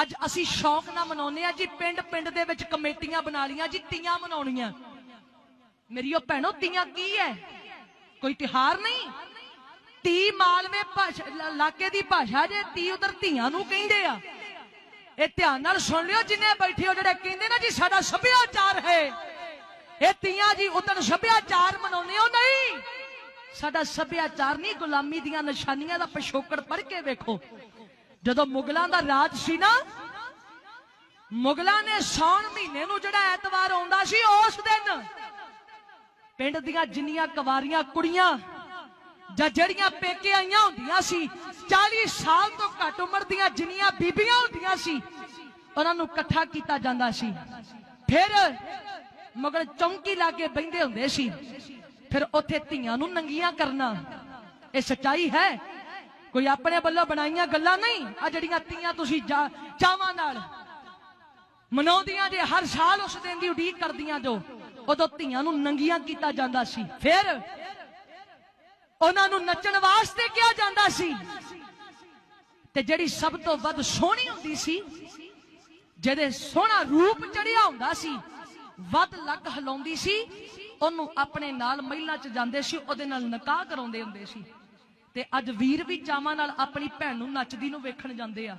ਅੱਜ ਅਸੀਂ ਸ਼ੌਕ ਨਾਲ ਮਨਾਉਂਦੇ ਆ ਜੀ ਪਿੰਡ ਪਿੰਡ ਦੇ ਵਿੱਚ ਕਮੇਟੀਆਂ ਬਣਾ ਲੀਆਂ ਜੀ, ਤੀਆਂ ਮਨਾਉਣੀਆਂ। ਮੇਰੀਓ ਭੈਣੋ, ਤੀਆਂ ਕੀ ਹੈ ਕੋਈ ਤਿਹਾਰ ਨਹੀਂ? ਤੀ ਮਾਲਵੇ ਇਲਾਕੇ ਦੀ ਭਾਸ਼ਾ ਜੇ ਤੀ ਉਧਰ ਧੀਆਂ ਨੂੰ ਕਹਿੰਦੇ ਆ। ਇਹ ਧਿਆਨ ਨਾਲ ਸੁਣ ਲਿਓ, ਜਿੰਨੇ ਬੈਠੇ ਹੋ ਜਿਹੜੇ ਕਹਿੰਦੇ ਨਾ ਜੀ, ਸਾਡਾ ਸੱਭਿਆਚਾਰ ਹੈ। ਇਹ ਤੀਆਂ ਜੀ ਉਦੋਂ ਸੱਭਿਆਚਾਰ ਮਨਾਉਂਦੇ ਹੋ ਨਹੀਂ? ਸਾਡਾ ਸੱਭਿਆਚਾਰ ਨਹੀਂ, ਗੁਲਾਮੀ ਦੀਆਂ ਨਿਸ਼ਾਨੀਆਂ ਦਾ ਪਿਛੋਕੜ ਪੜ ਕੇ ਵੇਖੋ। ਜਦੋਂ ਮੁਗਲਾਂ ਦਾ ਰਾਜ ਸੀ ਨਾ, ਮੁਗਲਾਂ ਨੇ ਸੌਣ ਮਹੀਨੇ ਨੂੰ ਜਿਹੜਾ ਐਤਵਾਰ ਆਉਂਦਾ ਸੀ, ਉਸ ਦਿਨ ਪਿੰਡ ਦੀਆਂ ਜਿੰਨੀਆਂ ਕੁਵਾਰੀਆਂ, ਕੁੜੀਆਂ ਜਾਂ ਜਿਹੜੀਆਂ ਪੇਕੇ ਆਈਆਂ ਹੁੰਦੀਆਂ ਸੀ 40 ਸਾਲ ਤੋਂ ਘੱਟ ਉਮਰ ਦੀਆਂ ਜਿੰਨੀਆਂ ਬੀਬੀਆਂ ਹੁੰਦੀਆਂ ਸੀ, ਉਹਨਾਂ ਨੂੰ ਇਕੱਠਾ ਕੀਤਾ ਜਾਂਦਾ ਸੀ। ਫਿਰ ਮਗਰ ਚੌਂਕੀ ਲਾ ਕੇ ਬੈੰਦੇ ਹੁੰਦੇ ਸੀ। ਫਿਰ ਉੱਥੇ ਧੀਆਂ ਨੂੰ ਨੰਗੀਆਂ ਕਰਨਾ, ਇਹ ਸੱਚਾਈ ਹੈ? ਕੋਈ ਆਪਣੇ ਵੱਲੋਂ ਬਣਾਈਆਂ ਗੱਲਾਂ ਨਹੀਂ? ਆ ਜਿਹੜੀਆਂ ਤੀਆਂ ਤੁਸੀਂ ਚਾਵਾਂ ਨਾਲ ਮਨਾਉਂਦੀਆਂ ਜੇ, ਹਰ ਸਾਲ ਉਸ ਦਿਨ ਦੀ ਉਡੀਕ ਕਰਦੀਆਂ ਜੋ, ਉਦੋਂ ਧੀਆਂ ਨੂੰ ਨੰਗੀਆਂ ਕੀਤਾ ਜਾਂਦਾ ਸੀ। ਫਿਰ ਉਹਨਾਂ ਨੂੰ ਨੱਚਣ ਵਾਸਤੇ ਕਿਹਾ ਜਾਂਦਾ ਸੀ। ਤੇ ਜਿਹੜੀ ਸਭ ਤੋਂ ਵੱਧ ਸੋਹਣੀ ਹੁੰਦੀ ਸੀ, ਜਿਹਦੇ ਸੋਹਣਾ ਰੂਪ ਚੜਿਆ ਹੁੰਦਾ ਸੀ, ਵੱਧ ਲੱਕ ਹਿਲਾਉਂਦੀ ਸੀ, ਉਹਨੂੰ ਆਪਣੇ ਨਾਲ ਮਹਿਲਾ ਚ ਜਾਂਦੇ ਸੀ, ਉਹਦੇ ਨਾਲ ਨਿਕਾਹ ਕਰਾਉਂਦੇ ਹੁੰਦੇ ਸੀ। ਤੇ ਅੱਜ ਵੀਰ ਵੀ ਚਾਵਾਂ ਨਾਲ ਆਪਣੀ ਭੈਣ ਨੂੰ ਨੱਚਦੀ ਨੂੰ ਵੇਖਣ ਜਾਂਦੇ ਆ।